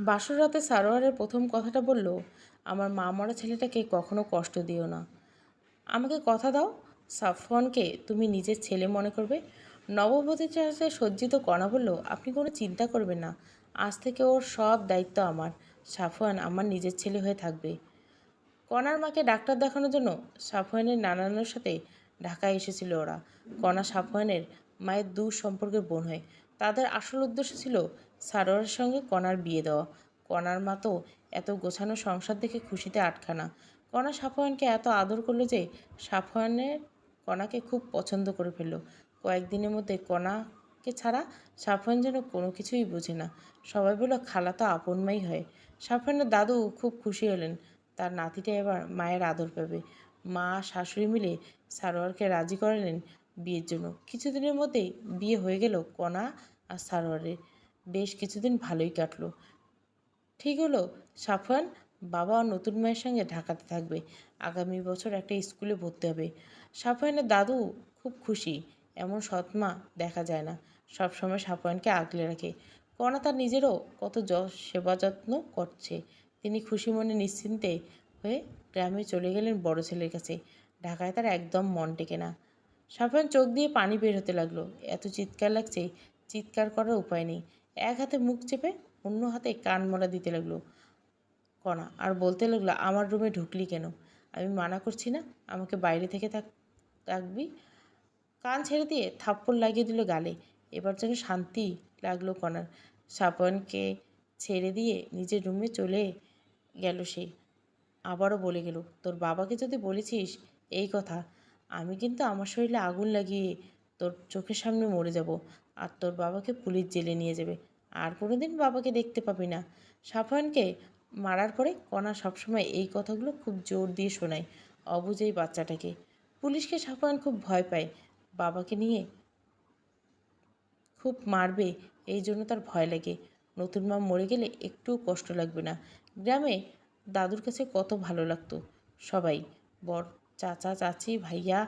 বাসর রাতে সারোয়ারের প্রথম কথাটা বলল, আমার মা মরা ছেলেটাকে কখনো কষ্ট দিও না। আমাকে কথা দাও, সাফওয়ানকে তুমি নিজের ছেলে মনে করবে। নববধূর সাথে সজ্জিত কণা বলল, আপনি কোনো চিন্তা করবেন না, আজ থেকে ওর সব দায়িত্ব আমার। সাফওয়ান আমার নিজের ছেলে হয়ে থাকবে। কণার মাকে ডাক্তার দেখানোর জন্য সাফওয়ানের নানানোর সাথে ঢাকায় এসেছিল ওরা। কণা সাফওয়ানের মায়ের দূর সম্পর্কের বোন হয়। তাদের আসল উদ্দেশ্য ছিল সারোয়ারের সঙ্গে কণার বিয়ে দেওয়া। কণার মা তো এত গোছানো সংসার দেখে খুশিতে আটখানা। কণা সাফওয়ানকে এত আদর করল যে সাফওয়ানের কণাকে খুব পছন্দ করে ফেলল। কয়েকদিনের মধ্যে কণাকে ছাড়া সাফওয়ান যেন কোনো কিছুই বোঝে না। সবাই বলল, খালা তো আপনমাই হয়। সাফওয়ানের দাদু খুব খুশি হলেন। তার নাতিটা এবার মায়ের আদর পাবে। মা, শাশুড়ি মিলে সারোয়ারকে রাজি করালেন বিয়ের জন্য। কিছুদিনের মধ্যেই বিয়ে হয়ে গেল কণা আর সারোয়ারের। বেশ কিছুদিন ভালোই কাটলো। ঠিক হলো, সাফওয়ান বাবা নতুন মায়ের সঙ্গে ঢাকাতে থাকবে। আগামী বছর একটা স্কুলে ভর্তি হবে। সাফওয়ানের দাদু খুব খুশি, এমন সৎমা দেখা যায় না। সবসময় সাফওয়ানকে আগলে রাখে। কণা তার নিজেরও কত সেবা যত্ন করছে। তিনি খুশি মনে নিশ্চিন্তে হয়ে গ্রামে চলে গেলেন বড় ছেলের কাছে। ঢাকায় তার একদম মন টেকে না। সাফওয়ান চোখ দিয়ে পানি বের হতে লাগল। এত চিৎকার লাগছে, চিৎকার করার উপায় নেই। এক হাতে মুখ চেপে অন্য হাতে কান মরা দিতে লাগল। কণা, আর বলতে লাগল, আমার রুমে ঢুকলি কেন? আমি মানা করছি না? আমাকে বাইরে থেকে থাক, থাকবি? কান ছেড়ে দিয়ে থাপ্পড় লাগিয়ে দিল গালে। এবার যেন শান্তি লাগল কণার। সাপনকে ছেড়ে দিয়ে নিজের রুমে চলে গেল সে। আবারও বলে গেল, তোর বাবাকে যদি বলেছিস এই কথা, আমি কিন্তু আমার শরীরে আগুন লাগিয়ে তোর চোখের সামনে মরে যাব। আর তোর বাবাকে পুলিশ জেলে নিয়ে যাবে। আর কোনো দিন বাবাকে দেখতে পাবি না। সাফানকে মারার পরে কণা সবসময় এই কথাগুলো খুব জোর দিয়ে শোনায় অবুঝ এই বাচ্চাটাকে। পুলিশকে সাফান খুব ভয় পায়। বাবাকে নিয়ে খুব মারবে, এই জন্য তার ভয় লাগে। নতুন মা মরে গেলে একটুও কষ্ট লাগবে না। গ্রামে দাদুর কাছে কত ভালো লাগতো। সবাই, বর, চাচা, চাচি, ভাইয়া,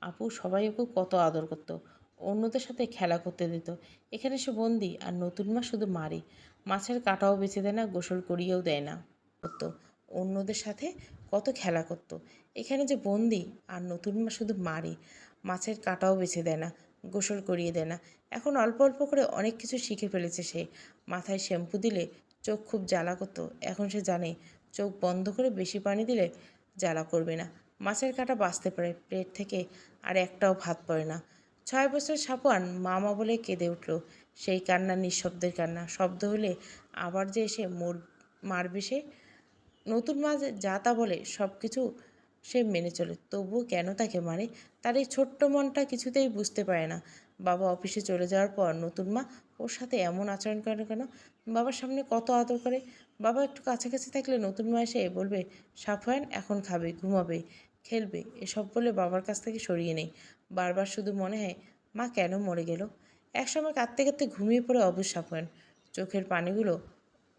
আপু সবাই ওকে কত আদর করতো। অন্যদের সাথে খেলা করতে দিত। এখানে সে বন্দি আর নতুন মা শুধু মারে। মাছের কাটাও বেছে দেয় না, গোসল করিয়েও দেয় না। করতো। অন্যদের সাথে কত খেলা করতো। এখানে যে বন্দি আর নতুন মা শুধু মারে, মাছের কাটাও বেছে দেয় না, গোসল করিয়ে দেয় না। এখন অল্প অল্প করে অনেক কিছু শিখে ফেলেছে সে। মাথায় শ্যাম্পু দিলে চোখ খুব জ্বালা করতো। এখন সে জানে, চোখ বন্ধ করে বেশি পানি দিলে জ্বালা করবে না। মাছের কাঁটা বাঁচতে পারে প্লেট থেকে আর একটাও ভাত পড়ে না। ছয় বছর সাপুয়ান মামা বলে কেঁদে উঠল। সেই কান্না, নিঃশব্দের কান্না, শব্দ হলে আবার যে এসে মোর মারবে সে? নতুন মা যে তা বলে সব কিছু সে মেনে চলে। তবুও কেন তাকে মারে তার এই ছোট্ট মনটা কিছুতেই বুঝতে পারে না। বাবা অফিসে চলে যাওয়ার পর নতুন মা ওর সাথে এমন আচরণ করে কেন? বাবার সামনে কত আদর করে? বাবা একটু কাছাকাছি থাকলে নতুন মা এসে বলবে সাফওয়ান এখন খাবে, ঘুমাবে। খেলবে, এসব বলে বাবার কাছ থেকে সরিয়ে নেই। বারবার শুধু মনে হয়, মা কেন মরে গেল? একসময় কাঁদতে কাঁদতে ঘুমিয়ে পড়ে অবুজ সাফওয়ান। চোখের পানিগুলো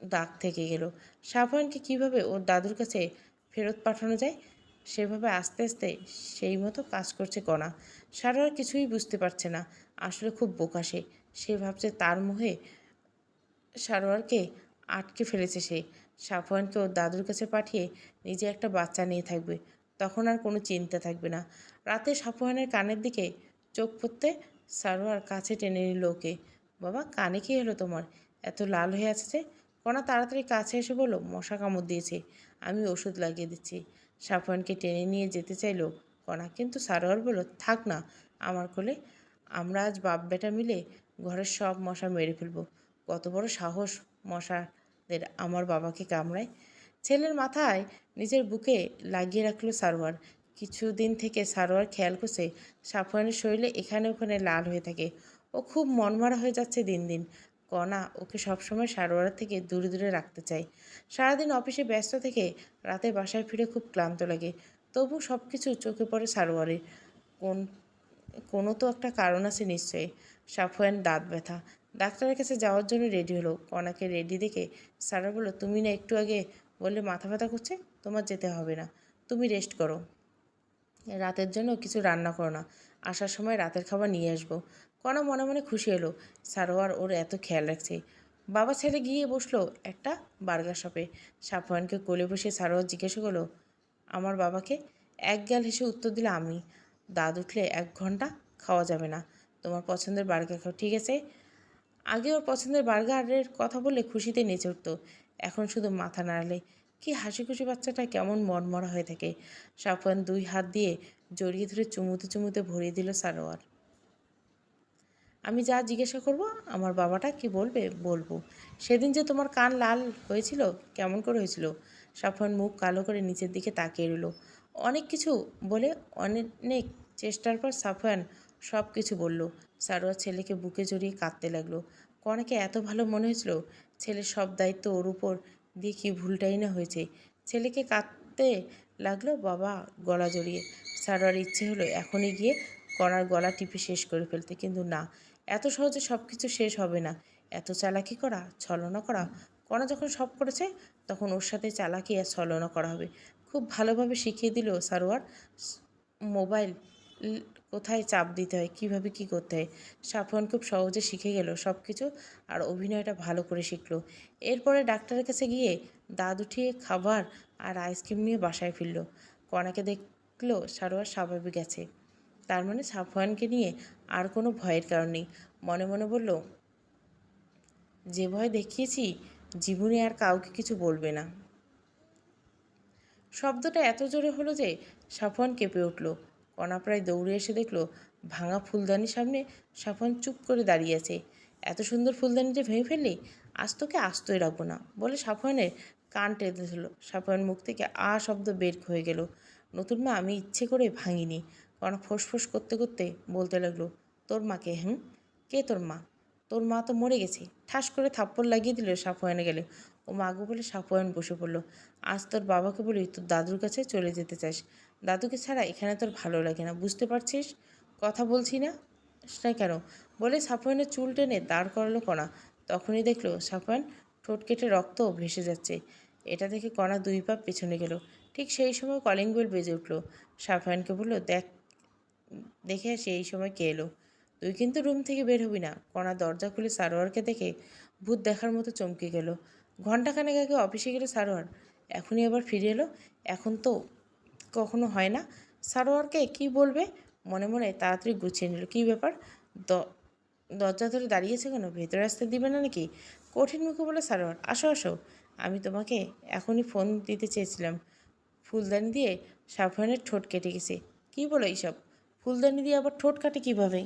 দাগ থেকে গেল। সাফওয়ানকে কীভাবে ওর দাদুর কাছে ফেরত পাঠানো যায়? সেভাবে আস্তে আস্তে সেই মতো কাজ করছে কণা। সারার কিছুই বুঝতে পারছে না, আসলে খুব বোকা সে। সে ভাবছে তার মুহে সারোয়ারকে আটকে ফেলেছে সে। সাফওয়ানকে ওর দাদুর কাছে পাঠিয়ে নিজে একটা বাচ্চা নিয়ে থাকবে। তখন আর কোনো চিন্তা থাকবে না। রাতে সাফওয়ানের কানের দিকে চোখ পড়তে সারোয়ার কাছে টেনে নিল ওকে। বাবা, কানে কি হলো তোমার? এত লাল হয়ে আছে যে? কণা তাড়াতাড়ি কাছে এসে বলল, মশা কামড় দিয়েছে, আমি ওষুধ লাগিয়ে দিচ্ছি। সাফওয়ানকে টেনে নিয়ে যেতে চাইলো কণা, কিন্তু সারোয়ার বলল, থাক না, আমার কোলে, আমরা আজ বাপ বেটা মিলে ঘরের সব মশা মেরে ফেলব। কত বড় সাহস মশাদের আমার বাবাকে কামড়ায়। ছেলের মাথায় নিজের বুকে লাগিয়ে রাখল সারোয়ার। কিছুদিন থেকে সারোয়ার খেয়াল করছে সাফওয়ানের শরীরে এখানে ওখানে লাল হয়ে থাকে। ও খুব মনমারা হয়ে যাচ্ছে দিন দিন। কণা ওকে সবসময় সারোয়ার থেকে দূরে দূরে রাখতে চায়। সারাদিন অফিসে ব্যস্ত থেকে রাতে বাসায় ফিরে খুব ক্লান্ত লাগে। তবু সব কিছু চোখে পড়ে সারোয়ারের। কোন, কোনো তো একটা কারণ আছে নিশ্চয়ই। সাফওয়ান দাঁত ব্যথা। ডাক্তারের কাছে যাওয়ার জন্য রেডি হলো। কনাকে রেডি দেখে সারা বলল, তুমি না একটু আগে বললে, মাথা ব্যথা করছে? তোমার যেতে হবে না। তুমি রেস্ট করো। রাতের জন্য কিছু রান্না করো না। আসার সময় রাতের খাবার নিয়ে আসব। কণা মনে মনে খুশি হলো। সারোয়ার ওর এত খেয়াল রাখছে। বাবা ছেলে গিয়ে বসল একটা বার্গার শপে। সাফওয়ানকে কোলে বসে সারোয়ার জিজ্ঞাসা করল, আমার বাবাকে? এক গাল হেসে উত্তর দিলে, আমি। দাঁত উঠলে এক ঘণ্টা খাওয়া যাবে না। তোমার পছন্দের বার্গার খাও, ঠিক আছে? আগে ওর পছন্দের বার্গারের কথা বললে খুশিতে নেচে উঠতো। এখন শুধু মাথা নাড়ালে কি হাসি খুশি বাচ্চাটা কেমন মনমরা হয়ে থাকে। সাফওয়ান দুই হাত দিয়ে জড়িয়ে ধরে চুমুতে চুমুতে ভরিয়ে দিল সারোয়ার। আমি যা জিজ্ঞাসা করব, আমার বাবাটা কি বলবে, বলব। সেদিন যে তোমার কান লাল হয়েছিল, কেমন করে হয়েছিল? সাফওয়ান মুখ কালো করে নিচের দিকে তাকিয়ে রইল। অনেক কিছু বলে অনেক চেষ্টার পর সাফওয়ান সব কিছু বলল। সারোয়ার ছেলেকে বুকে জড়িয়ে কাঁদতে লাগল। কনাকে এত ভালো মনে হয়েছিল ছেলের সব দায়িত্ব ওর উপর দিয়ে কি ভুলটাই না হয়েছে। ছেলেকে কাঁদতে লাগল বাবা গলা জড়িয়ে। সারোয়ার ইচ্ছে হলো এখনই গিয়ে কণার গলা টিপে শেষ করে ফেলতে, কিন্তু না, এত সহজে সব কিছু শেষ হবে না। এত চালাকি করা, ছলনা করা কণা যখন সব করেছে, তখন ওর সাথে চালাকি আর ছলনা করা হবে। খুব ভালোভাবে শিখিয়ে দিল সারোয়ার মোবাইল কোথায় চাপ দিতে হয়, কীভাবে কি করতে হয়? সাফওয়ান খুব সহজে শিখে গেল সব কিছু আর অভিনয়টা ভালো করে শিখলো। এরপরে ডাক্তারের কাছে গিয়ে দাঁত উঠিয়ে খাবার আর আইসক্রিম নিয়ে বাসায় ফিরল। কণাকে দেখল সারোয়ার স্বাভাবিক আছে। তার মানে সাফওয়ানকে নিয়ে আর কোনো ভয়ের কারণ নেই। মনে মনে বলল, যে ভয় দেখিয়েছি, জীবনে আর কাউকে কিছু বলবে না। শব্দটা এত জোরে হলো যে সাফওয়ান কেঁপে উঠল। কণা প্রায় দৌড়ে এসে দেখল ভাঙা ফুলদানির সামনে সাফওয়ান চুপ করে দাঁড়িয়ে আছে। এত সুন্দর ফুলদানিটা ভেঙে ফেললি, আজ তোকে আস্তই রাখব না, বলে সাফওয়ানের কান টেনে ধরলো। সাফওয়ান মুখ থেকে আ শব্দ বের হয়ে গেল। নতুন মা, আমি ইচ্ছে করে ভাঙিনি। কণা ফোঁস করতে করতে বলতে লাগল, তোর মাকে, হুম? কে তোর মা? তোর মা তো মরে গেছে। ঠাস করে থাপ্পড় লাগিয়ে দিল সাফওয়ানে গেলে। ও মাগো বলে সাফওয়ান বসে পড়ল। আজ তোর বাবাকে বলি, তোর দাদুর কাছে চলে যেতে চাস। দাদুকে ছাড়া এখানে তোর ভালো লাগে না, বুঝতে পারছিস? কথা বলছি না? সেটা কেন? বলে সাফওয়ানের চুল টেনে দাঁড় করালো কণা তখনই দেখল সাফওয়ান ঠোঁট কেটে রক্ত ভেসে যাচ্ছে। এটা দেখে কণা দুই পা পেছনে গেল। ঠিক সেই সময় কলিং বেল বেজে উঠল। সাফওয়ানকে বলল, দেখ, দেখে আসি এই সময় কে এলো? তুই কিন্তু রুম থেকে বের হবি না। কণা দরজা খুলে সারোয়ারকে দেখে ভূত দেখার মতো চমকে গেল। ঘন্টাখানেক আগে অফিসে গেলে সারোয়ার, এখনই আবার ফিরে এলো? এখন তো কখনো হয় না। সারোয়ারকে কি বলবে, মনে মনে তাড়াতাড়ি গুছিয়ে নিল। কী ব্যাপার? দরজা ধরে দাঁড়িয়েছে কেন? ভেতরে আসতে দিবে না নাকি? কঠিন মুখে বলে, সারোয়ার, আসো আসো। আমি তোমাকে এখনই ফোন দিতে চেয়েছিলাম। ফুলদানি দিয়ে সাফওয়ানের ঠোঁট কেটে গেছে। কী বলো এইসব? ফুলদানি দিয়ে আবার ঠোঁট কাটে কীভাবে?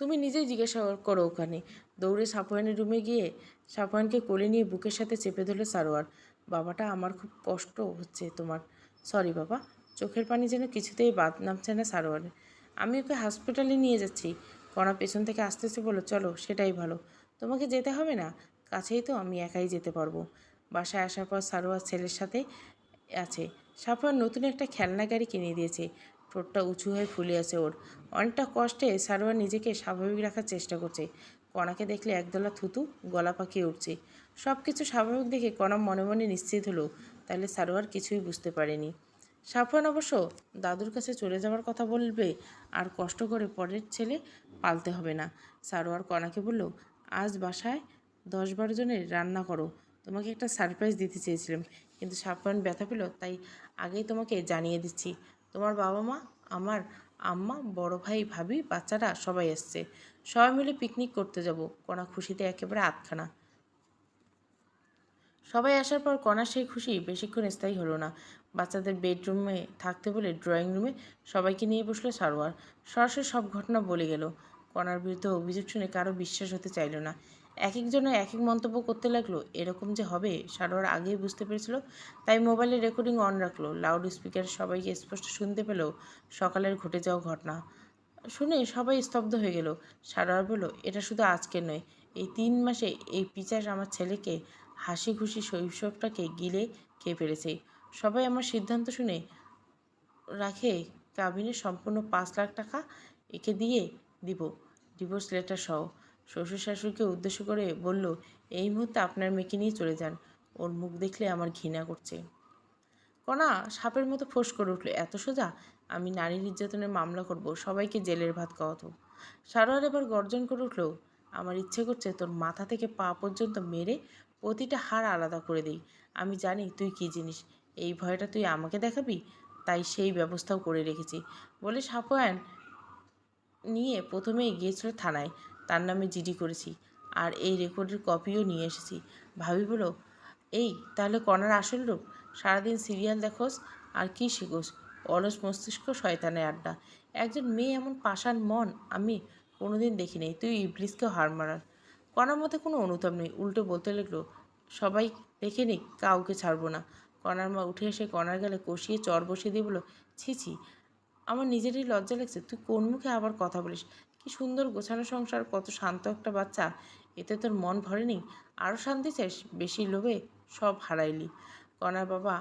তুমি নিজেই জিজ্ঞাসা করো ওখানে। দৌড়ে সাফওয়ানের রুমে গিয়ে সাফওয়ানকে কোলে নিয়ে বুকের সাথে চেপে ধরলো সারোয়ার। বাবাটা আমার খুব কষ্ট হচ্ছে তোমার। সরি বাবা, চোখের পানি যেন কিছুতেই বাদ নামছে না সারোয়ারের আমি ওকে হসপিটালে নিয়ে যাচ্ছি। কণা পেছন থেকে আসতে আসতে বলো, চলো, সেটাই ভালো। তোমাকে যেতে হবে না? কাছেই তো আমি একাই যেতে পারব। বাসায় আসার পর সারোয়ার ছেলের সাথে আছে। সাফওয়ান নতুন একটা খেলনা গাড়ি কিনে দিয়েছে। ঠোঁটটা উঁচু হয়ে ফুলে আছে ওর। অনেকটা কষ্টে সারোয়ার নিজেকে স্বাভাবিক রাখার চেষ্টা করছে। কণাকে দেখলে একদলা থুতু, গলা পাকিয়ে উঠছে। সব কিছু স্বাভাবিক দেখে কণা মনে মনে নিশ্চিত হলো। তাহলে সারোয়ার কিছুই বুঝতে পারেনি। সাফওয়ান অবশ্য দাদুর কাছে চলে যাওয়ার কথা বলবে, আর কষ্ট করে পরের ছেলে পালতে হবে না। সারোয়ার কণাকে বলল, আজ বাসায় দশ বারো জনের রান্না করো। তোমাকে একটা সারপ্রাইজ দিতে চেয়েছিলাম, কিন্তু সাফওয়ান ব্যথা পেল, তাই আগেই তোমাকে জানিয়ে দিচ্ছি। তোমার বাবা মা, আমার আম্মা, বড় ভাই, ভাবি, বাচ্চারা সবাই এসছে সবাই মিলে পিকনিক করতে যাব। কণা খুশিতে একেবারে আটখানা সবাই আসার পর কণার সেই খুশি বেশিক্ষণ স্থায়ী হলো না। বাচ্চাদের বেডরুমে থাকতে বলে ড্রয়িং রুমে সবাইকে নিয়ে বসল সারোয়ার। সরাসরি সব ঘটনা বলে গেল। কণার বিরুদ্ধে অভিযোগ শুনে কারও বিশ্বাস হতে চাইল না। এক একজনে এক এক মন্তব্য করতে লাগল, এরকম যে হবে সারোয়ার আগেই বুঝতে পেরেছিল, তাই মোবাইলে রেকর্ডিং অন রাখল। লাউড স্পিকার সবাইকে স্পষ্ট শুনতে পেল সকালের ঘটে যাওয়া ঘটনা। শুনে সবাই স্তব্ধ হয়ে গেল। সারোয়ার বলল, এটা শুধু আজকে নয়, এই তিন মাসে এই পিচাস আমার ছেলেকে হাসি খুশি শৈশবটাকে গিলে খেয়ে ফেলেছে। সবাই আমার সিদ্ধান্ত শুনে রাখে, কাবিনে সম্পূর্ণ পাঁচ লাখ টাকা একে দিয়ে দিব ডিভোর্স লেটার সহ। শ্বশুর শাশুড়িকে উদ্দেশ্য করে বলল, এই মুহূর্তে আপনার মেয়েকে নিয়ে চলে যান, ওর মুখ দেখলে আমার ঘৃণা করছে। কণা সাপের মতো ফোঁস করে উঠল, এত সোজা? আমি নারী নির্যাতনের মামলা করব, সবাইকে জেলের ভাত খাওয়াতো। সারোয়ার এবার গর্জন করে উঠল, আমার ইচ্ছে করছে তোর মাথা থেকে পা পর্যন্ত মেরে প্রতিটা হার আলাদা করে দিই। আমি জানি তুই কী জিনিস, এই ভয়টা তুই আমাকে দেখাবি? তাই সেই ব্যবস্থাও করে রেখেছি। বলে সাপয়ান নিয়ে প্রথমেই গিয়েছিল থানায়। তার নামে জিডি করেছি। আর এই রেকর্ডের কপিও নিয়ে এসেছি। ভাবি বলো এই, তাহলে কনার আসল রূপ? সারাদিন সিরিয়াল দেখোস? আর কি শিখোস? অলস মস্তিষ্ক শয়তানের আড্ডা। একজন মেয়ে এমন পাষাণ মন আমি কোনোদিন দেখিনি। তুই ইবলিসকে হার মারার কণার মধ্যে কোনো অনুতাপ নেই। উল্টো বলতে লাগল, সবাই দেখে নিক, কাউকে ছাড়বো না। কণার মা উঠে এসে কণার গেলে কষিয়ে চর বসিয়ে দিয়ে বলো ছি ছি, আমার নিজেরই লজ্জা লাগছে। তুই কোন মুখে আবার কথা বলিস? কি সুন্দর গোছানো সংসার, কত শান্ত একটা বাচ্চা। এতে তোর মন ভরে ভরেনি আরও শান্তি চাইস বেশি লোভে সব হারাইলি। কণার বাবা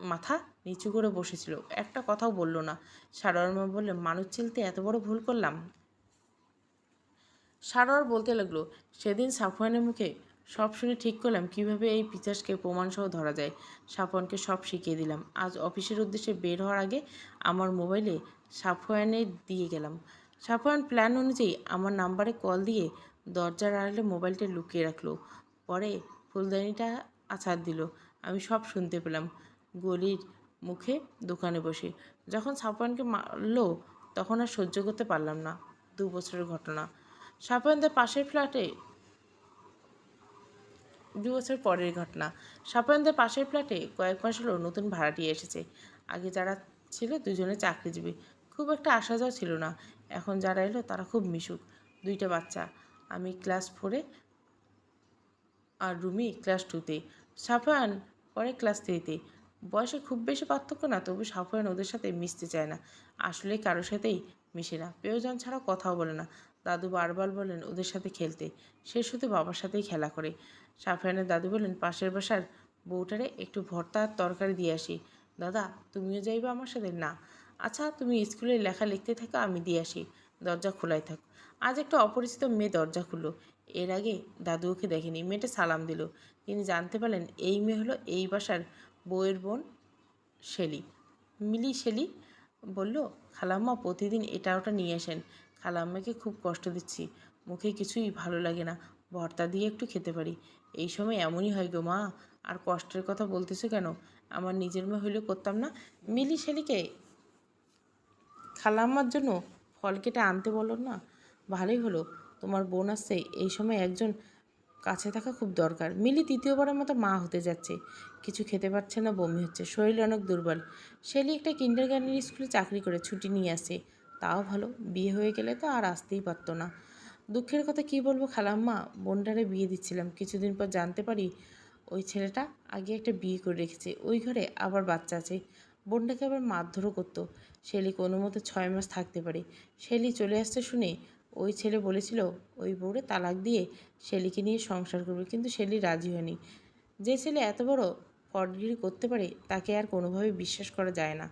মাথা নিচু করে বসেছিল। একটা কথাও বলল না। সারোয়ার মা বললে, মানুষ চিলতে এত বড় ভুল করলাম সারোয়ার বলতে লাগল, সেদিন সাফওয়ানের মুখে সব শুনে ঠিক করলাম কীভাবে এই পিচাসকে প্রমাণসহ ধরা যায়। সাফওয়ানকে সব শিখিয়ে দিলাম। আজ অফিসের উদ্দেশ্যে বের হওয়ার আগে আমার মোবাইলে সাফওয়ানে দিয়ে গেলাম। সাফওয়ান প্ল্যান অনুযায়ী আমার নাম্বারে কল দিয়ে দরজার আড়ালে মোবাইলটা লুকিয়ে রাখল। পরে ফুলদানিটা আছাড় দিল। আমি সব শুনতে পেলাম গলির মুখে দোকানে বসে। যখন সাফওয়ানকে মারলো, তখন আর সহ্য করতে পারলাম না। দু বছরের ঘটনা। সাফওয়ানদের পাশের ফ্ল্যাটে দু বছর পরের ঘটনা। সাফওয়ানদের পাশের ফ্ল্যাটে কয়েক মাস হলো নতুন ভাড়াটি এসেছে। আগে যারা ছিল দুজনে চাকরিজীবী, খুব একটা আসা যাওয়া ছিল না। এখন যারা এলো তারা খুব মিশুক। দুইটা বাচ্চা, আমি ক্লাস ফোরে আর রুমি ক্লাস টুতে। সাফায়ান পরে ক্লাস থ্রিতে। বয়সে খুব বেশি পার্থক্য না, তবু সাফায়ান ওদের সাথে মিশতে চায় না। আসলে কারোর সাথেই মিশে না। প্রয়োজন ছাড়া কথাও বলে না। দাদু বারবার বলেন, ওদের সাথে খেলতে। সে শুধু বাবার সাথেই খেলা করে। সাফিয়ানের দাদু বলেন, পাশের বাসার বউটারে একটু ভর্তা আর তরকারি দিয়ে আসি। দাদা, তুমিও যাইবে আমার সাথে? না। আচ্ছা তুমি স্কুলে লেখা লিখতে থাকো, আমি দিয়ে আসি। দরজা খোলাই থাক। আজ একটা অপরিচিত মেয়ে দরজা খুললো। এর আগে দাদু ওকে দেখেনি, মেয়েটা সালাম দিল। তিনি জানতে পারলেন, এই মেয়ে হলো এই বাসার বউয়ের বোন শেলি। মিলি শেলি? বলল, খালাম্মা, প্রতিদিন এটা ওটা নিয়ে আসেন। খালাম্মাকে খুব কষ্ট দিচ্ছি। মুখে কিছুই ভালো লাগে না। ভর্তা দিয়ে একটু খেতে পারি। এই সময় এমনই হয় গো মা। আর কষ্টের কথা বলতেছো কেন? আমার নিজের মেয়ে হইলে করতাম না। মিলি শেলিকে খালাম্মার জন্য ফল কেটে আনতে বলো না। ভালোই হলো। তোমার বোন আসছে এই সময় একজন কাছে থাকা খুব দরকার। মিলি তৃতীয়বারের মতো মা হতে যাচ্ছে। কিছু খেতে পারছে না, বমি হচ্ছে। শরীর অনেক দুর্বল। শেলি একটা কিন্ডার গার্ডেন স্কুলে চাকরি করে, ছুটি নিয়ে আসে। তাও ভালো, বিয়ে হয়ে গেলে তো আর আসতেই পারতো না। দুঃখের কথা কি বলব খালাম্মা? বোনটারে বিয়ে দিচ্ছিলাম, কিছুদিন পর জানতে পারি ওই ছেলেটা আগে একটা বিয়ে করে রেখেছে, ওই ঘরে আবার বাচ্চা আছে। বোনটাকে আবার মারধরও করতো শেলি কোনো মতো ছয় মাস থাকতে পারে। শেলি চলে আসতে শুনে ওই ছেলে বলেছিল, ওই বউরে তালাক দিয়ে শেলিকে নিয়ে সংসার করবে। কিন্তু শেলি রাজি হয়নি। যে ছেলে এত বড় ফটগিরি করতে পারে, তাকে আর কোনোভাবে বিশ্বাস করা যায় না।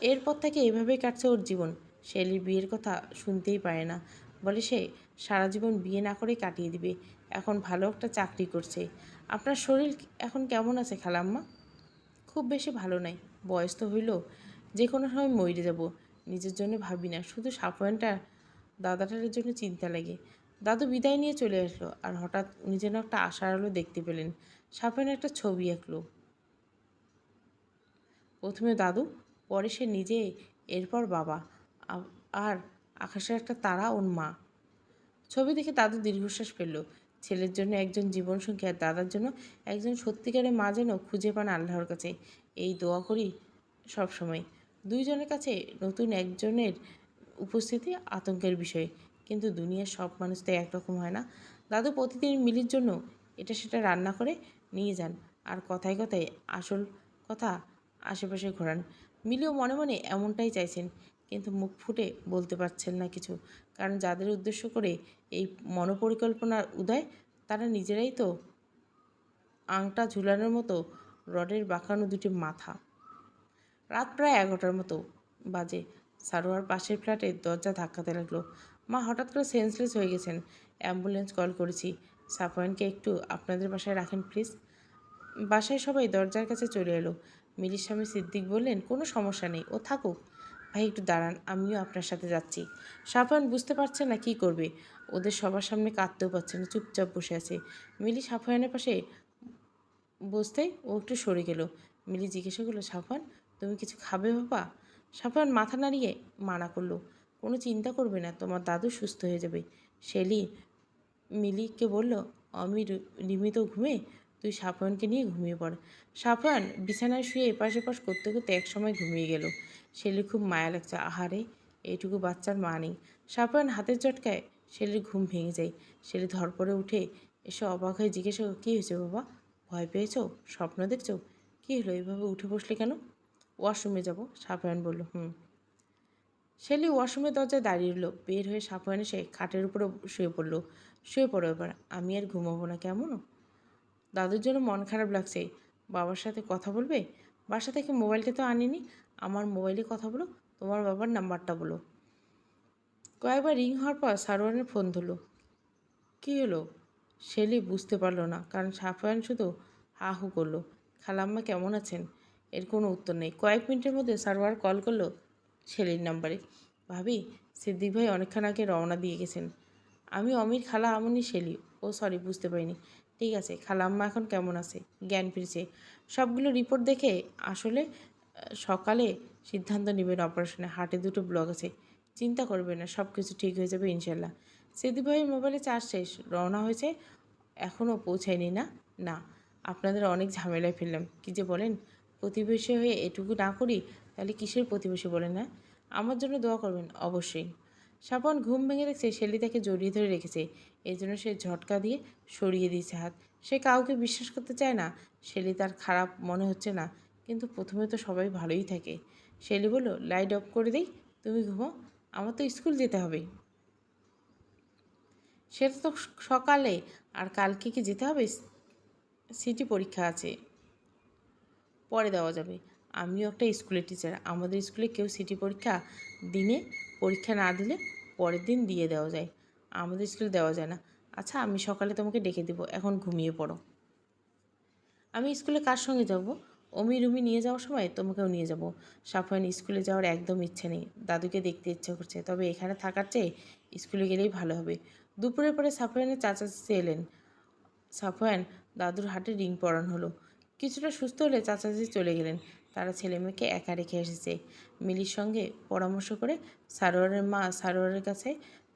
এরপর থেকে এভাবেই কাটছে ওর জীবন। শেলির বিয়ের কথা শুনতেই পারে না। বলে সে সারা জীবন বিয়ে না করেই কাটিয়ে দিবে। এখন ভালো একটা চাকরি করছে। আপনার শরীর এখন কেমন আছে খালাম্মা? খুব বেশি ভালো নাই। বয়স তো হইল, যে কোনো সময় মরে যাব। নিজের জন্য ভাবি না, শুধু সাফওয়ানটা দাদাটার জন্য চিন্তা লাগে। দাদু বিদায় নিয়ে চলে আসলো আর হঠাৎ উনি যেন একটা আশার আলো দেখতে পেলেন। সাফওয়ান একটা ছবি আঁকলো। প্রথমে দাদু, পরে সে নিজে, এরপর বাবা। আর আকাশের একটা তারা ওর মা। ছবি দেখে দাদু দীর্ঘশ্বাস ফেলল। ছেলের জন্য একজন জীবনসঙ্গী আর দাদার জন্য একজন সত্যিকারের মা যেন খুঁজে পান আল্লাহর কাছে। এই দোয়া করি সব সময়। দুইজনের কাছে নতুন একজনের উপস্থিতি আতঙ্কের বিষয়। কিন্তু দুনিয়ার সব মানুষ তো একরকম হয় না। দাদু প্রতিদিন মিলির জন্য এটা সেটা রান্না করে নিয়ে যান আর কথায় কথায় আসল কথা আশেপাশে ঘোরান। মিলিও মনে মনে এমনটাই চাইছেন কিন্তু মুখ ফুটে বলতে পারছেন না কিছু। কারণ যাদের উদ্দেশ্য করে এই মনোপরিকল্পনার উদয়, তারা নিজেরাই তো আংটা ঝুলানোর মতো রডের বাঁকানো দুটি মাথা। রাত প্রায় এগারোটার মতো বাজে। সারোয়ার পাশের ফ্ল্যাটে দরজা ধাক্কাতে লাগল। মা, হঠাৎ করে সেন্সলেস হয়ে গেছেন। অ্যাম্বুলেন্স কল করেছি। সাফওয়ানকে একটু আপনাদের বাসায় রাখেন, প্লিজ। বাসায় সবাই দরজার কাছে চলে এলো। মিলির স্বামী সিদ্দিক বললেন, কোনো সমস্যা নেই, ও থাকুক। ভাই, একটু দাঁড়ান, আমিও আপনার সাথে যাচ্ছি। সাফওয়ান বুঝতে পারছে না কি করবে। ওদের সবার সামনে কাঁদতেও পারছে না, চুপচাপ বসে আছে। মিলি সাফওয়ানের পাশে বসতেই ও একটু সরে গেল। মিলি জিজ্ঞাসা করল, সাফওয়ান, তুমি কিছু খাবে বাবা? সাফওয়ান মাথা নাড়িয়ে মানা করল, কোনো চিন্তা করবে না, তোমার দাদু সুস্থ হয়ে যাবে। শেলি মিলিকে বলল, আমি রি- ঘুমে, তুই সাফওয়ানকে নিয়ে ঘুমিয়ে পড়। সাফওয়ান বিছানায় শুয়ে এপাশ এপাশ করতে করতে এক সময় ঘুমিয়ে গেল। শেলি খুব মায়া লাগছে। আহারে, এইটুকু বাচ্চার মা নেই। সাফওয়ান হাতের চটকায় শেলির ঘুম ভেঙে যায়। শেলি ধরপড়ে উঠে এসে অবাক হয়ে জিজ্ঞেস কী হয়েছে বাবা? ভয় পেয়েছ? স্বপ্ন দেখছ? কী হলো? এইভাবে উঠে বসলে কেন? ওয়াশরুমে যাব সাফওয়ান বলল। হুম। শেলি ওয়াশরুমের দরজায় দাঁড়িয়ে রইল। বের হয়ে সাফওয়ান এসে খাটের উপরে শুয়ে পড়ল। শুয়ে পড়ো এবার, আমি আর ঘুমাবো না, কেমন? দাদুর জন্য মন খারাপ লাগছে। বাবার সাথে কথা বলবে? বাসা থেকে মোবাইলটা তো আনিনি। আমার মোবাইলে কথা বলো, তোমার বাবার নাম্বারটা বলো। কয়েকবার রিং হওয়ার পর সারোয়ানের ফোন ধরলো। কী হলো? শেলি বুঝতে পারল না, কারণ সাফওয়ান শুধু হা হু করল। খালাম্মা কেমন আছেন? এর কোনো উত্তর নেই। কয়েক মিনিটের মধ্যে সারোয়ার কল করল শেলির নাম্বারে। ভাবি, সিদ্দিক ভাই অনেকক্ষণ আগে রওনা দিয়ে গেছেন। আমি অমির, খালা, আমনি, শেলি। ও সরি, বুঝতে পারিনি। ঠিক আছে, খালাম্মা এখন কেমন আছে? জ্ঞান ফিরছে। সবগুলো রিপোর্ট দেখে আসলে সকালে সিদ্ধান্ত নেবেন অপারেশনে। হার্টে দুটো ব্লক আছে। চিন্তা করবেন না সব কিছু ঠিক হয়ে যাবে, ইনশাল্লাহ। সিদ্দিক ভাইয়ের মোবাইলে চার্জ শেষ, রওনা হয়েছে এখনও পৌঁছায়নি না? না, আপনাদের অনেক ঝামেলায় ফেললাম। কি যে বলেন, প্রতিবেশী হয়ে এটুকু না করি, তাহলে কিসের প্রতিবেশী বলেন না আমার জন্য দোয়া করবেন, অবশ্যই। সাপন ঘুম ভেঙে দেখছে, শেলি তাকে জড়িয়ে ধরে রেখেছে। এই জন্য সে ঝটকা দিয়ে সরিয়ে দিয়েছে হাত। সে কাউকে বিশ্বাস করতে চায় না। শেলি তার খারাপ মনে হচ্ছে না। কিন্তু প্রথমে তো সবাই ভালোই থাকে। শেলি বলল লাইট অফ করে দিই, তুমি ঘুমো, আমার তো স্কুল যেতে হবে। সেটা তো সকালে, আর কালকে কি যেতে হবে? সিটি পরীক্ষা আছে। পরে দেওয়া যাবে। আমিও একটা স্কুলের টিচার আমাদের স্কুলে কেউ সিটি পরীক্ষা দিনে পরীক্ষা না দিলে পরের দিন দিয়ে দেওয়া যায়। আমাদের স্কুলে দেওয়া যায় না। আচ্ছা আমি সকালে তোমাকে ডেকে দেবো, এখন ঘুমিয়ে পড়ো। আমি স্কুলে কার সঙ্গে যাব? অমি, রুমি নিয়ে যাওয়ার সময় তোমাকেও নিয়ে যাব। সাফওয়ান স্কুলে যাওয়ার একদম ইচ্ছে নেই। দাদুকে দেখতে ইচ্ছে করছে। তবে এখানে থাকার চেয়ে স্কুলে গেলেই ভালো হবে। দুপুরের পরে সাফওয়ানের চাচা চাচি এলেন। সাফওয়ান, দাদুর হাটে রিং পরান হলো। কিছুটা সুস্থ হলে চাচাজি চলে গেলেন। তারা ছেলে মেয়েকে একা রেখে এসেছে। মিলির সঙ্গে পরামর্শ করে সারোয়ারের মা সারোয়ারের কাছে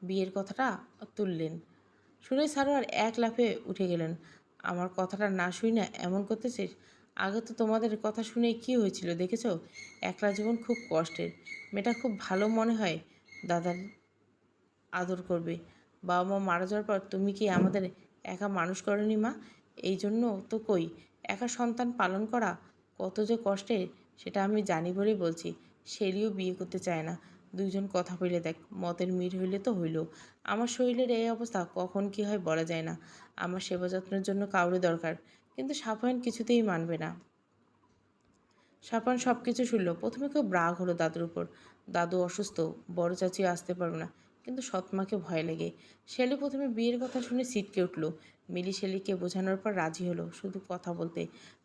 বিয়ের কথাটা তুললেন। শুনে সারোয়ার এক লাফে উঠে গেলেন। আমার কথাটা না শুই না এমন করতেছিস? আগে তো তোমাদের কথা শুনে কি হয়েছিল দেখেছ? একলা জীবন খুব কষ্টের। মেয়েটা খুব ভালো মনে হয় দাদার আদর করবে। বাবা মা মারা যাওয়ার পর তুমি কি আমাদের একা মানুষ করনি মা? এই জন্য তো কই? একা সন্তান পালন করা কত যে কষ্টের, সেটা আমি জানি বলেই বলছি। শেলিও বিয়ে করতে চায় না। দুইজন কথা বলে দেখ, মতের মিল হইলে তো হইল। আমার শরীরের এই অবস্থা কখন কি হয় বলা যায় না। আমার সেবা যত্নের জন্য কাউরে দরকার। সাফায়ন কিছুতেই মানবে না। সাপান সব কিছু শুনল। প্রথমে খুব রাগ হলো দাদুর উপর। দাদু অসুস্থ, বড় চাচি আসতে পারবে না, কিন্তু সৎমাকে ভয় লেগে। শেলি প্রথমে বিয়ের কথা শুনে সিটকে উঠল। মিলি শেলিকে বোঝানোর পর রাজি হলো, শুধু কথা বলতে।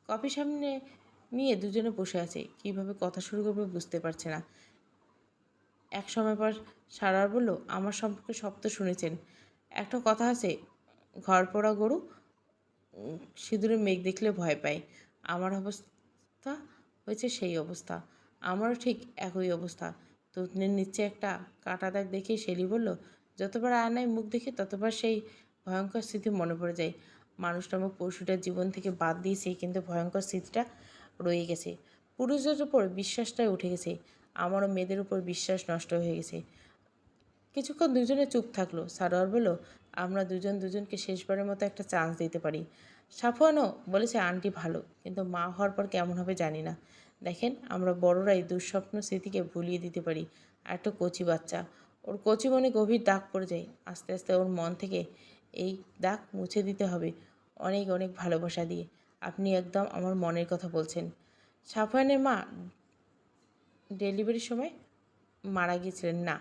কফি সামনে নিয়ে দুজনে বসে আছে। কীভাবে কথা শুরু করবে বুঝতে পারছে না। এক সময় পর সারার বলল, আমার সম্পর্কে সব তো শুনেছেন। একটা কথা আছে ঘর পোড়া গরু সিঁদুরে মেঘ দেখলে ভয় পায় আমার অবস্থা হয়েছে সেই অবস্থা। আমারও ঠিক একই অবস্থা। তুতনের নিচে একটা কাটা দাগ দেখে শেলি বলল, যতবার আয়নায় মুখ দেখি ততবার সেই ভয়ঙ্কর স্মৃতি মনে পড়ে যায়। মানুষ নামক পশুটার জীবন থেকে বাদ দিয়েছে, কিন্তু ভয়ঙ্কর স্মৃতিটা রয়ে গেছে। পুরুষদের উপর বিশ্বাসটাই উঠে গেছে। আমারও মেয়েদের উপর বিশ্বাস নষ্ট হয়ে গেছে। কিছুক্ষণ দুজনে চুপ থাকল। সারোয়ার বলল আমরা দুজন দুজনকে শেষবারের মতো একটা চান্স দিতে পারি। সাফওয়ানও বলেছে, আন্টি ভালো, কিন্তু মা হওয়ার পর কেমন হবে জানি না। দেখেন, আমরা বড়রাই দুঃস্বপ্ন স্মৃতিকে ভুলিয়ে দিতে পারি। আর একটা কচি বাচ্চা। ওর কচি মনে গভীর দাগ পড়ে যায়। আস্তে আস্তে ওর মন থেকে এই দাগ মুছে দিতে হবে অনেক অনেক ভালোবাসা দিয়ে। আপনি একদম আমার মনের কথা বলছেন। সাফওয়ানের মা ডেলিভারির সময় মারা গিয়েছিলেন। না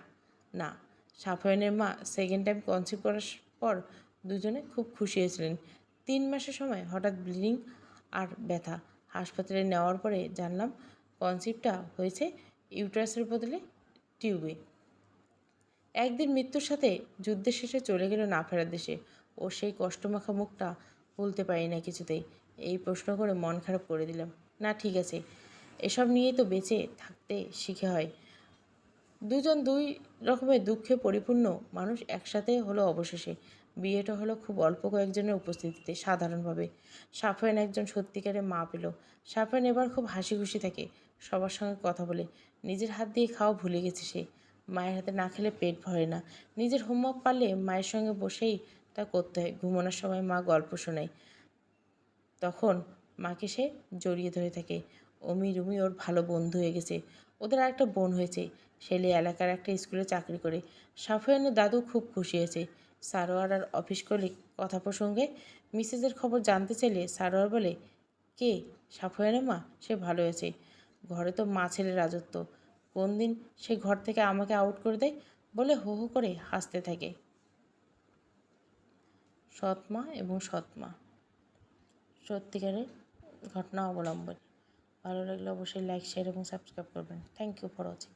না। সাফায়নের মা সেকেন্ড টাইম কনসিভ করার পর দুজনে খুব খুশি হয়েছিলেন। তিন মাসের সময় হঠাৎ ব্লিডিং আর ব্যথা। হাসপাতালে নেওয়ার পরে জানলাম, কনসিভটা হয়েছে ইউট্রাসের বদলে টিউবে। একদিন মৃত্যুর সাথে যুদ্ধের শেষে চলে গেল না ফেরার দেশে। ও সেই কষ্টমাখা মুখটা ভুলতে পারি না কিছুতেই। এই প্রশ্ন করে মন খারাপ করে দিলাম। না, ঠিক আছে। এসব নিয়েই তো বেঁচে থাকতে শিখে হয়। দুজন দুই রকমের দুঃখে পরিপূর্ণ মানুষ একসাথে হলো অবশেষে। বিয়েটা হলো খুব অল্প কয়েকজনের উপস্থিতিতে, সাধারণভাবে। সাফায়ন একজন সত্যিকারের মা পেল। সাফায়ন এবার খুব হাসি খুশি থাকে, সবার সঙ্গে কথা বলে। নিজের হাত দিয়ে খাওয়া ভুলে গেছে সে। মায়ের হাতে না খেলে পেট ভরে না। নিজের হোমওয়ার্ক পারলে মায়ের সঙ্গে বসেই তা করতে হয়। ঘুমানোর সময় মা গল্প শোনায়। তখন মাকে সে জড়িয়ে ধরে থাকে। অমি রুমি, ওর ভালো বন্ধু হয়ে গেছে। ওদের আর একটা বোন হয়েছে। ছেলে এলাকার একটা স্কুলে চাকরি করে। সাফিয়ানের দাদু খুব খুশি হয়েছে। সারোয়ার আর অফিস কলিগ কথা প্রসঙ্গে মিসেসের খবর জানতে চাইলে সারোয়ার বলে, কে? সাফিয়ানের মা? সে ভালো হয়েছে। ঘরে তো মা ছেলের রাজত্ব। কোন দিন সে ঘর থেকে আমাকে আউট করে দেয়? বলে হো হো করে হাসতে থাকে। সৎমা এবং সৎমা। সত্যিকারের ঘটনা অবলম্বন। ভালো লাগলে অবশ্যই লাইক শেয়ার এবং সাবস্ক্রাইব করবেন। Thank you for watching